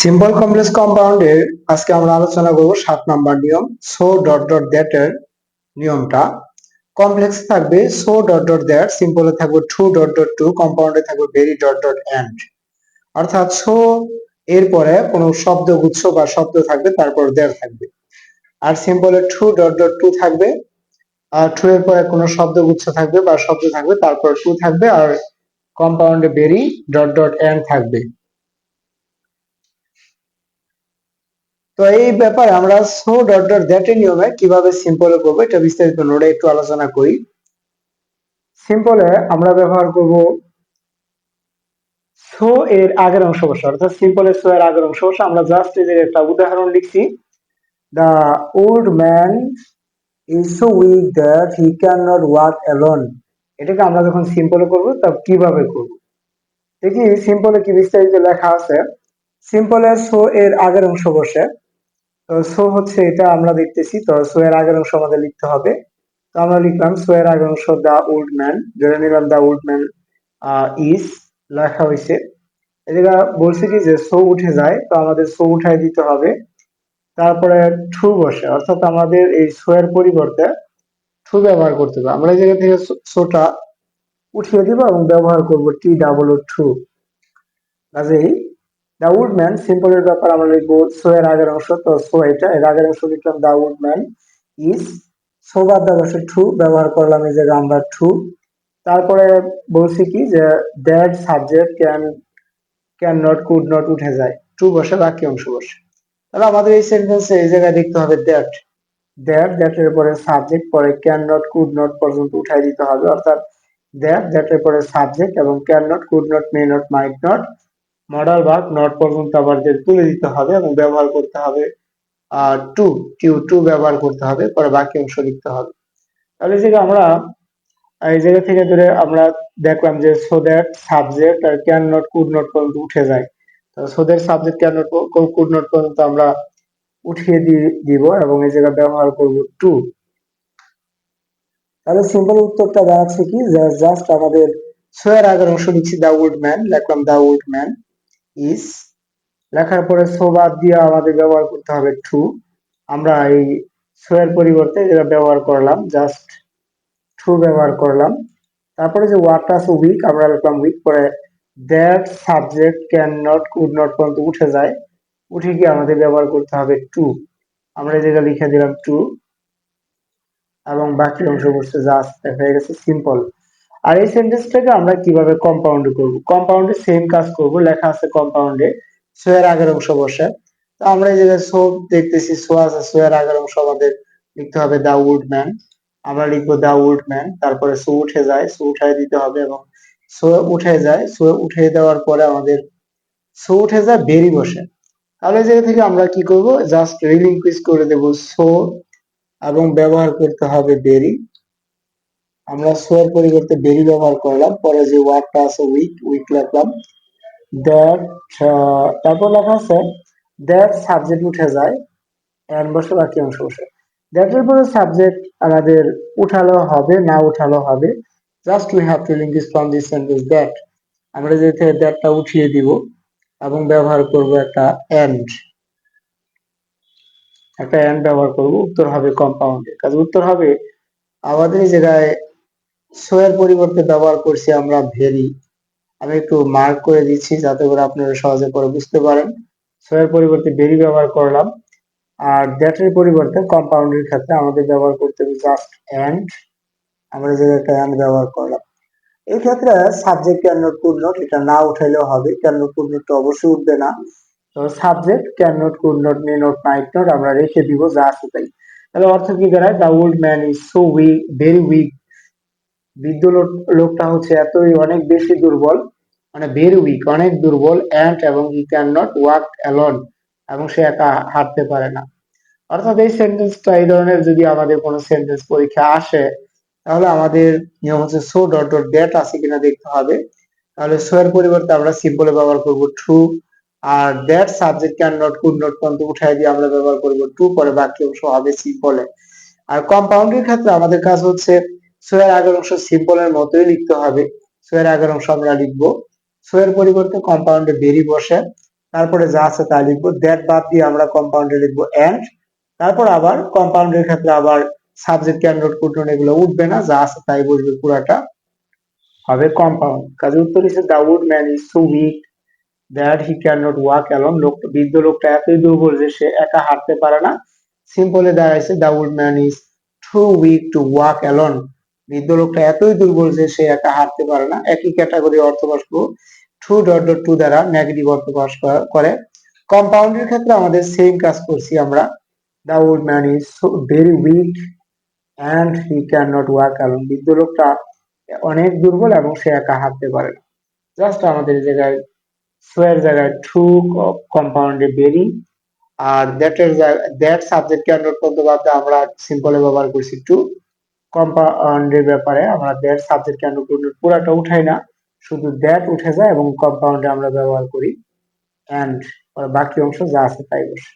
Simple complex কম্পাউন্ডের আজকে আমরা আলোচনা করব সাত নাম্বার নিয়ম সো ডট ডট দ্যাট এর নিয়মটা। কমপ্লেক্স থাকবে সো ডট ডট দ্যাট সিম্পলে থাকবে টু ডট ডট টু কম্পাউন্ডে থাকবে ভেরি ডট ডট এন্ড অর্থাৎ সো এরপরে কোনো শব্দ গুচ্ছ বা শব্দ থাকবে, তারপর দ্যাট থাকবে। আর সিম্পলে টু ডট ডট টু থাকবে, আর টু এর পরে কোনো শব্দ গুচ্ছ থাকবে বা শব্দ থাকবে, তারপর টু থাকবে, আর কম্পাউন্ডে ভেরি ডট ডট এন্ড থাকবে। তো এই ব্যাপারে আমরা সো ডট ডট দ্যাট এর নিয়মে কীভাবে সিম্পলে করব এটা বিস্তারিত নোটে একটু আলোচনা করি। সিম্পলে আমরা ব্যবহার করব সো এর আগের অংশ বসে। অর্থাৎ সিম্পলে সো এর আগের অংশ বসে। আমরা জাস্ট এর একটা উদাহরণ লিখছি। The old man is so weak that he can not walk alone এটাকে আমরা যখন সিম্পলে করব, তা কীভাবে করব? দেখি সিম্পলে কি বিস্তারিত লেখা আছে। সিম্পলে সো এর আগের অংশ বসে। তো সো হচ্ছে এটা আমরা দেখতেছি। তো সো এর আগের অংশ আমাদের লিখতে হবে। তো আমরা লিখলাম সো এর আগের অংশ দা ওল্ড ম্যান। ধরে নিলাম দা ওল্ড ম্যান ইস লেখা হয়েছে। এদিকে বলছি কি যে সো উঠে যায়, তো আমাদের সো উঠাই দিতে হবে। তারপরে ট্রু বসে, অর্থাৎ আমাদের এই সো এর পরিবর্তে ট্রু ব্যবহার করতে হবে। আমরা জায়গা থেকে সোটা উঠিয়ে দিব এবং ব্যবহার করব টি ডাবল ও ট্রু কাজেই দা উডম্যান সিম্পলের ব্যাপার, আমরা লিখব সো এর আগের অংশ। তো সো এটা, এর আগের অংশ লিখলাম দা উডম্যান ইজ সো বাদ দা বসে ট্রু ব্যবহার করলাম এই জায়গায় আমরা ট্রু তারপরে বলছি কি যে that subject can can not could not উঠে যায়। ট্রু বসে, বাকি অংশ বসে। তাহলে আমাদের এই সেন্টেন্সে এই জায়গায় দেখতে হবে দ্যাট দ্যাট দ্যাটের পরে সাবজেক্ট পরে ক্যান নট কুড নট পর্যন্ত উঠাই দিতে হবে। অর্থাৎ দ্যাট দ্যাটের পরে সাবজেক্ট এবং can not could not may not might not modal ভাগ নট পর্যন্ত আবার তুলে দিতে হবে এবং ব্যবহার করতে হবে টু কিউ টু ব্যবহার করতে হবে, পরে বাকি অংশ লিখতে হবে। তাহলে যে আমরা, এই জায়গা থেকে ধরে আমরা দেখলাম যে সো দ্যাট সাবজেক্ট আর ক্যান নট কুড নট পর্যন্ত উঠে যায়। So that subject can not could not পর্যন্ত আমরা উঠিয়ে দিব এবং এই জায়গা ব্যবহার করব টু তাহলে সিম্পল উত্তরটা দাঁড়াচ্ছে কি জাস্ট আমাদের সো এর আগের অংশ লিখছি দা উড ম্যান লিখলাম দা উড ম্যান ইস লেখার পরে সো বাদ দিয়ে আমাদের ব্যবহার করতে হবে ট্রু আমরা এই সো এর পরিবর্তে যেটা ব্যবহার করলাম জাস্ট ট্রু ব্যবহার করলাম। তারপরে যে আছে উইক আমরা লিখলাম উইক পরে that subject can not could not পর্যন্ত উঠে যায়। উঠে গিয়ে আমাদের ব্যবহার করতে হবে টু আমরা যেটা লিখে দিলাম টু এবং বাকি অংশ বসছে জাস্ট হয়ে গেছে সিম্পল আর এই সেন্টেন্সটাকে আমরা কীভাবে কম্পাউন্ড করব? কম্পাউন্ডে সেম কাজ করব, লেখা আছে কম্পাউন্ডে সো এর আগের অংশ বসে। তো আমরা এই জায়গায় সো দেখতেছি, সো আছে, সো এর আগের অংশ আমাদের লিখতে হবে দা উড ম্যান আমরা লিখব দা উড ম্যান তারপরে সো উঠে যায়, সো উঠাই দিতে হবে এবং সো উঠে যায়, সো উঠে দেওয়ার পরে আমাদের সো উঠে যায়, বেরি বসে। তাহলে এই জায়গা থেকে আমরা কি করব? জাস্ট রিলিঙ্কুইজ করে দেব সো এবং ব্যবহার করতে হবে বেরি। আমরা সোয়ের পরিবর্তে বেরি ব্যবহার করলাম, পরে যে ওয়ার্ডটা আছে উইক উইক লিখলাম দ্যাট তারপর লেখা আছে দ্যাট সাবজেক্ট উঠে যায় এন্ড বসে বাকি অংশ বসে। দ্যাটের পরে সাবজেক্ট আমাদের উঠালো হবে, না উঠালো হবে। Just we have to link from this sentence that আমরা যে দ্যাটটা উঠিয়ে দিব, এবং ব্যবহার করব একটা এন্ড একটা এন্ড ব্যবহার করব, উত্তর হবে কম্পাউন্ডে কাজে উত্তর হবে, আমাদের জায়গায় সো এর পরিবর্তে ব্যবহার করছি আমরা ভেরি। আমি একটু মার্ক করে দিচ্ছি যাতে করে আপনারা সহজে করে বুঝতে পারেন। সো এর পরিবর্তে ভেরি ব্যবহার করলাম। আর দ্যাট এর পরিবর্তে কম্পাউন্ডের ক্ষেত্রে আমাদের ব্যবহার করতে হবে জাস্ট এন্ড আমরা যে একটা এন্ড ব্যবহার করলাম। এই ক্ষেত্রে subject can not could not এটা না উঠাইলেও হবে। ক্যান নট কুড নট অবশ্যই উঠবে না। তো subject can not could not may not might not আমরা রেখে দিব যা আছে তাই। তাহলে অর্থ কি দাঁড়ায়? The old man is so weak very weak বৃদ্ধ লোকটা হচ্ছে এতই অনেক বেশি দুর্বল মানে ভেরি উইক অনেক দুর্বল অ্যান্ড এবং he can not walk alone এবং সে একা হাঁটতে পারে না। অর্থাৎ এই সেন্টেন্সটা এই ধরনের যদি আমাদের কোনো সেন্টেন্স পরীক্ষা আসে, তাহলে আমাদের নিয়ম হচ্ছে সো ডট ডট দ্যাট আছে কিনা দেখতে হবে। তাহলে সো এর পরিবর্তে আমরা সিম্পলে ব্যবহার করব true R that subject can not could not পর্যন্ত উঠাই দিয়ে আমরা ব্যবহার করব টু পরে বাকি অংশ হবে সিম্পলে আর কম্পাউন্ডের ক্ষেত্রে আমাদের কাজ হচ্ছে সো এর আগের অংশ সিম্পলের মতোই লিখতে হবে। সো এর আগের অংশ আমরা লিখব। সো এর পরিবর্তে কম্পাউন্ডে বেরি বসে, তারপরে যা আছে তা লিখব। দ্যাট বাদ দিয়ে আমরা কম্পাউন্ডে লিখব এন্ড তারপর আবার কম্পাউন্ডের ক্ষেত্রে আবার সাবজেক্ট ক্যান নোট কুটন এগুলো উঠবে না, যা আছে তাই বসবে, পুরাটা হবে কম্পাউন্ড কাজে উত্তর হিসেবে the old man is so weak that he can not walk alone লোক, বৃদ্ধ লোকটা এতই দুর্বল যে সে একা হাঁটতে পারে না। সিম্পলে দাঁড়াইছে the old man is too weak to walk alone বৃদ্ধ লোকটা এতই দুর্বল যে সে একা হাঁটতে পারে না। একই ক্যাটাগরি অর্থ প্রকাশ করব টু ডট ডট টু দ্বারা নেগেটিভ অর্থ প্রকাশ করা- করে কম্পাউন্ডের ক্ষেত্রে আমাদের সেম কাজ করছি আমরা। The old man is very weak and he can not walk alone বৃদ্ধ লোকটা অনেক দুর্বল এবং সে একা হাঁটতে পারে না। জাস্ট আমাদের জায়গায় সোয়ের জায়গায় টু কম্পাউন্ডে বেরি আর দ্যাটের দ্যাট সাবজেক্ট ক্যান নট দিয়ে আমরা সিম্পলে ব্যবহার করছি টু কম্পাউন্ডের ব্যাপারে আমরা দ্যাট সাবজেক্ট নট পুরাটা উঠাই না, শুধু দ্যাট উঠে যায় এবং কম্পাউন্ডে আমরা ব্যবহার করি অ্যান্ড বাকি অংশ যা আছে তাই বসে।